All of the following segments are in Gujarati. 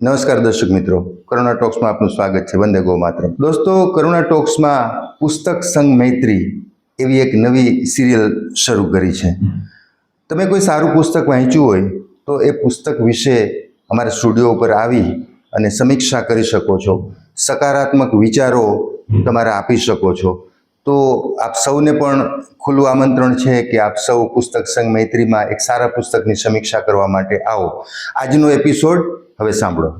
નમસ્કાર દર્શક મિત્રો. કરુણા ટોક્સમાં આપનું સ્વાગત છે. વંદે ગો માત્ર દોસ્તો કરુણા ટોક્સમાં પુસ્તક સંઘ મૈત્રી એવી એક નવી સિરિયલ શરૂ કરી છે. તમે કોઈ સારું પુસ્તક વાંચ્યું હોય તો એ પુસ્તક વિશે અમારા સ્ટુડિયો ઉપર આવી અને સમીક્ષા કરી શકો છો. સકારાત્મક વિચારો તમારે આપી શકો છો. તો આપ સૌને પણ ખુલ્લું આમંત્રણ છે કે આપ સૌ પુસ્તક સંઘ મૈત્રીમાં એક સારા પુસ્તકની સમીક્ષા કરવા માટે આવો. આજનો એપિસોડ હવે સાંભળો.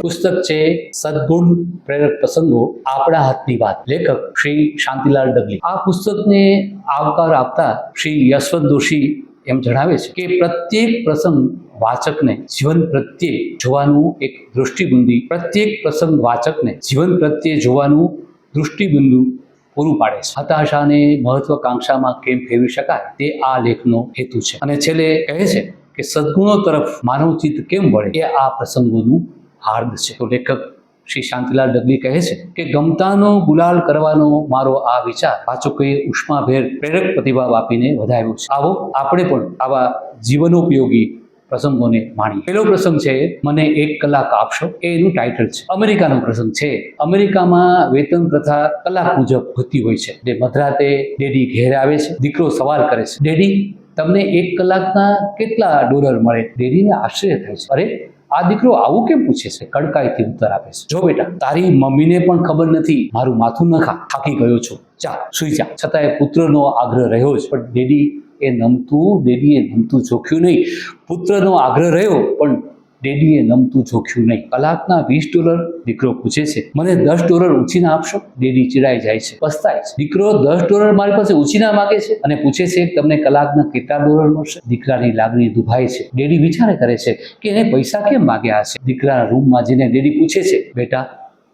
પુસ્તક છે સદગુણ પ્રેરક પ્રસંગો આપણા હાથની વાત. લેખક શ્રી શાંતિલાલ ડગલી. આ પુસ્તકને આવકાર આપતા શ્રી યશવંત દોશી એમ જણાવે છે કે પ્રત્યેક પ્રસંગ વાચકને જીવન પ્રત્યે જોવાનું એક દૃષ્ટિબિંદુ. પ્રત્યેક પ્રસંગ વાચકને જીવન પ્રત્યે જોવાનું દૃષ્ટિબિંદુ પૂરું પાડે છે. હતાશાને મહત્વકાંક્ષામાં કેમ ફેરવી શકાય તે આ લેખનો હેતુ છે. અને છેલ્લે કહે છે કે સદગુણો તરફ માનવચિત કેમ વળે એ આ પ્રસંગોનું હાર્દ છે. તો લેખક શ્રી શાંતિલાલ ડગલી કહે છે કે ગમતાનો ગુલાલ કરવાનો મારો આ વિચાર વાચકોએ ઉષ્માભેર પ્રેરક પ્રતિભાવ આપીને વધાર્યો છે. આવો આપણે પણ આવા જીવનોપયોગી પ્રસંગોને માણી પહેલો પ્રસંગ છે, મને એક કલાક આપશો? એનું ટાઇટલ છે. અમેરિકાનો પ્રસંગ છે. અમેરિકામાં વેતન પ્રથા કલાક મુજબ હોતી હોય છે. જે મધરાતે ડેડી ઘેર આવે છે, દીકરો સવાલ કરે છે. ડેડી, તમને એક કલાકના કેટલા ડોલર મળે? ડેડીને આશ્ચર્ય થાય છે. અરે, આ દીકરો આવું કેમ પૂછે છે? કડકાઈથી ઉત્તર આપે છે. જો બેટા, તારી મમ્મીને પણ ખબર નથી. મારું માથું ન ખા થાકી ગયો છું. ચા સુઈ જા. છતાંય પુત્રનો આગ્રહ રહ્યો છે પણ ડેડી એ નમતું, ડેડીએ નમતું જોખ્યું નહીં. પુત્રનો આગ્રહ રહ્યો, પણ ડેડીએ નમતું જોખ્યું નહીં. કલાકના વીસ ડોલર દીકરો પૂછે છે, મને દસ ડોલર ઉછીના આપશો? ડેડી ચીડાઈ જાય છે, પસ્તાય છે. દીકરો દસ ડોલર મારી પાસે ઉછીના માગે છે અને પૂછે છે, તમને કલાકના કેટલા ડોલર મળશે? દીકરાની લાગણી દુભાય છે. ડેડી વિચારે કરે છે કે એને પૈસા કેમ માગ્યા હશે? દીકરાના રૂમમાં જઈને ડેડી પૂછે છે, બેટા,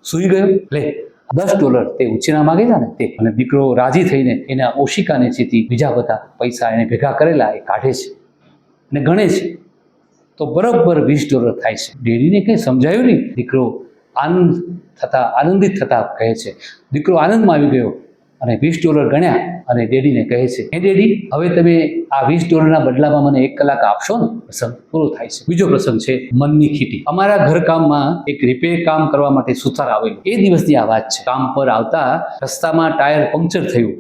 સૂઈ ગયો? લે. દસ ડોલર તે ઉછીના માગેલા ને તે. અને દીકરો રાજી થઈને એના ઓશિકાને ચેતી બીજા બધા પૈસા એને ભેગા કરેલા એ કાઢે છે અને ગણે છે. તો બરાબર વીસ ડોલર થાય છે. ડેડીને કંઈ સમજાયું નહીં? દીકરો આનંદ થતા, આનંદિત થતા કહે છે. દીકરો આનંદમાં આવી ગયો. અને વીસ ડોલર ગણ્યા અને ડેડીને કહે છે, હે ડેડી, હવે તમે આ વીસ ડોલરના બદલામાં મને એક કલાક આપશો ને? પ્રસંગ પૂરો થાય છે. બીજો પ્રસંગ છે, મનની ખીટી. અમારા ઘરકામમાં એક રિપેર કામ કરવા માટે સુથાર આવેલું. એ દિવસની આ વાત છે. કામ પર આવતા રસ્તામાં ટાયર પંક્ચર થયું.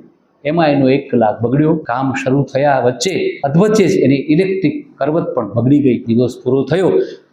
એમાં એનો એક કલાક બગડ્યો. કામ શરૂ થયા વચ્ચે અધવચ્ચે જ એની ઇલેક્ટ્રિક કરવત પણ બગડી ગઈ. દિવસ પૂરો થયો.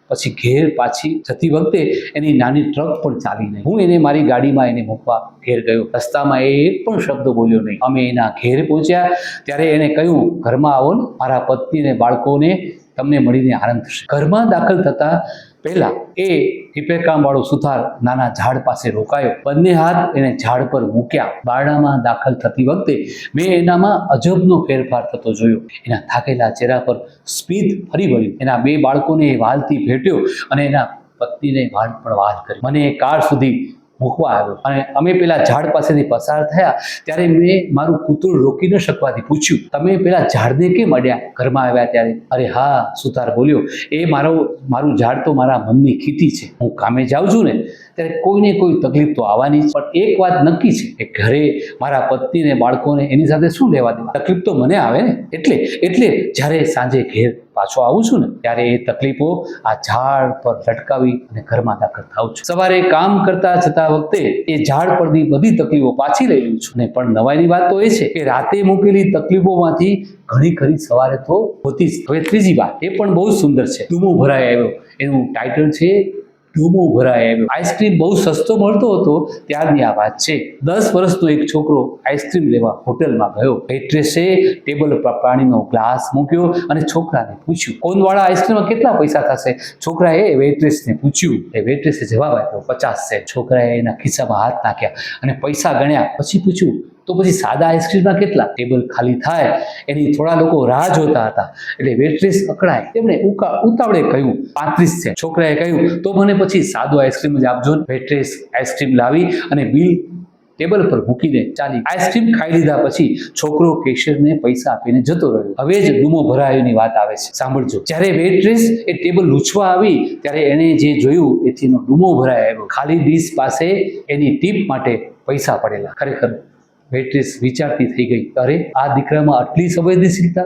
પછી ઘેર પાછી જતી વખતે એની નાની ટ્રક પણ ચાલી નહીં. હું એને મારી ગાડીમાં એને મૂકવા ઘેર ગયો. રસ્તામાં એ એક પણ શબ્દ બોલ્યો નહીં. અમે એના ઘેર પહોંચ્યા. ત્યારે એને કહ્યું, ઘરમાં આવો ને. મારા પત્ની અને બાળકોને તમને મળીને આનંદ થશે. ઘરમાં દાખલ થતા પહેલા એ રિપેર કામવાળો સુથાર નાના ઝાડ પાસે રોકાયો. બંને હાથ એને ઝાડ પર મૂક્યા. બારણામાં દાખલ થતી વખતે મેં એનામાં અજબનો ફેરફાર થતો જોયો. એના થાકેલા ચહેરા પર સ્પીદ ફરી વળ્યું. એના બે બાળકોને એ વાલથી ભેટ્યો અને એના પત્નીને વાલ પણ વાલ કરી મને એ કાર સુધી મૂકવા આવ્યો. અને અમે પેલા ઝાડ પાસેથી પસાર થયા, ત્યારે મેં મારું કૂતરું રોકી ન શકવાથી પૂછ્યું, તમે પેલા ઝાડને કેમ અડ્યા? ઘરમાં આવ્યા ત્યારે? અરે હા, સુતાર બોલ્યો, એ મારો, મારું ઝાડ તો મારા મનની ખીતી છે. હું કામે જાઉં છું ને ત્યારે કોઈને કોઈ તકલીફ તો આવવાની પણ એક વાત નક્કી છે કે ઘરે મારા પત્નીને બાળકોને એની સાથે શું લેવા દેવા? તકલીફ તો મને આવે ને, એટલે એટલે જ્યારે સાંજે ઘેર પાછો આવું છું ને, ત્યારે એ તકલીફો આ ઝાડ પર લટકાવી અને ઘરમાં દાખલ થાઉં છું. સવારે કામ કરતા જતા વખતે એ ઝાડ પરની બધી તકલીફો પાછી લઈ લઉં છું. ને પણ નવાઈની વાત તો એ છે કે રાતે મૂકેલી તકલીફોમાંથી ઘણી ખરી સવારે તો હોતી જ. હવે ત્રીજી વાત, એ પણ બહુ સુંદર છે. ધૂમો ભરાય આવ્યો. એનું ટાઇટલ છે ડૂમો ભરાય આવ્યો આઈસ્ક્રીમ બહુ સસ્તો મળતો હતો, ત્યારની આ વાત છે. દસ વર્ષનો એક છોકરો આઈસ્ક્રીમ લેવા હોટલમાં ગયો. વેટ્રેસે ટેબલ પર પાણીનો ગ્લાસ મૂક્યો અને છોકરાને પૂછ્યું, કોનવાળા આઈસ્ક્રીમમાં કેટલા પૈસા થશે? છોકરાએ વેટ્રેસને પૂછ્યું, એ વેટ્રેસે જવાબ આપ્યો પચાસ છે છોકરાએ એના ખિસ્સામાં હાથ નાખ્યા અને પૈસા ગણ્યા. પછી પૂછ્યું તો પછી સાદા આઈસ્ક્રીમના કેટલા ટેબલ ખાલી થાય, એની થોડા લોકો રાહ જોતા હતા. એટલે વેટ્રેસ અકળાય તેમણે ઉતાવળે કહ્યું, પાંત્રીસ છે. છોકરાએ કહ્યું, તો મને પછી સાદો આઈસ્ક્રીમ જ આપજો. વેટ્રેસ આઈસ્ક્રીમ લાવી અને બિલ ટેબલ પર મૂકીને ચાલી. આઈસ્ક્રીમ ખાઈ લીધા પછી છોકરો કેશિયરને પૈસા આપીને જતો રહ્યો. હવે જ ડૂમો ભરાયોની વાત આવે છે. સાંભળજો. જ્યારે વેટ્રેસ એ ટેબલ લૂછવા આવી, ત્યારે એણે જે જોયું એથી ડૂમો ભરાય આવ્યો. ખાલી ડીશ પાસે એની ટીપ માટે પૈસા પડેલા. ખરેખર વેટ્રેસ વિચારતી થઈ ગઈ. અરે, આ દીકરામાં આટલી સંવેદનશીલતા?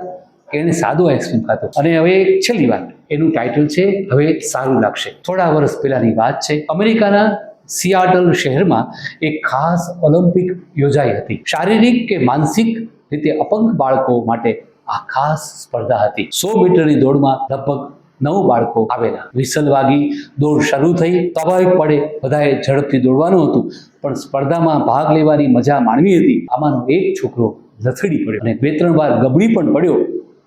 કે એને સાદો આઈસ્ક્રીમ ખાતો અને હવે છેલ્લી વાત, એનું ટાઇટલ છે, હવે સારું લાગશે. થોડા વર્ષ પહેલાની વાત છે, અમેરિકાના સિયાટલ શહેરમાં એક ખાસ ઓલિમ્પિક યોજાઈ હતી. શારીરિક કે માનસિક રીતે અપંગ બાળકો માટે આ ખાસ સ્પર્ધા હતી. સો મીટરની દોડમાં લગભગ નવ બાળકો આવેલા. વિસલ વાગી દોડ શરૂ થઈ, સ્વાભાવિક પડે બધાએ ઝડપથી દોડવાનું હતું. પણ સ્પર્ધામાં ભાગ લેવાની મજા માણવી હતી. આમાંનો એક છોકરો લથડી પડ્યો અને બે ત્રણ વાર ગબડી પણ પડ્યો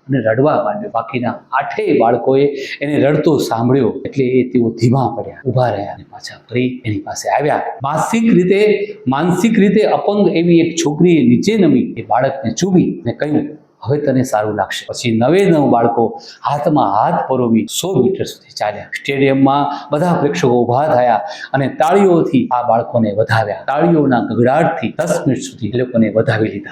અને રડવા માંડ્યો. બાકીના આઠેય બાળકોએ એને રડતો સાંભળ્યો એટલે એ તેઓ ધીમા પડ્યા, ઊભા રહ્યા અને પાછા ફરી એની પાસે આવ્યા. માનસિક રીતે માનસિક રીતે અપંગ એવી એક છોકરીએ નીચે નમી. એ બાળકને ચૂમી અને કહ્યું હવે તને સારું લાગશે. પછી નવે નવ બાળકો હાથમાં હાથ પરોવી સો મીટર સુધી ચાલ્યા. સ્ટેડિયમમાં બધા પ્રેક્ષકો ઊભા થયા અને તાળીઓથી આ બાળકોને વધાવ્યા. તાળીઓના ગગડાટથી દસ મિનિટ સુધી એ લોકોને વધાવી લીધા.